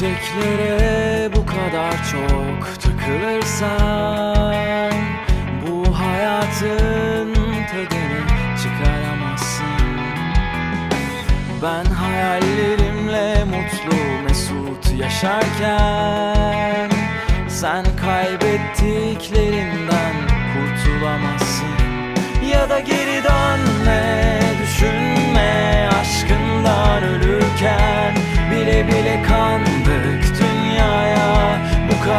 Şeylere bu kadar çok takılırsan Bu hayatın tadını çıkaramazsın. Ben hayallerimle mutlu mesut yaşarken Sen kaybettiklerinden kurtulamazsın. Ya da geri dönme düşünme aşkından ölürken Bile bile bu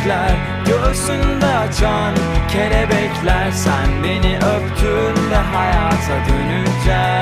çiçekler Göğsünde açan kelebekler Sen beni öptüğünde hayata döneceğim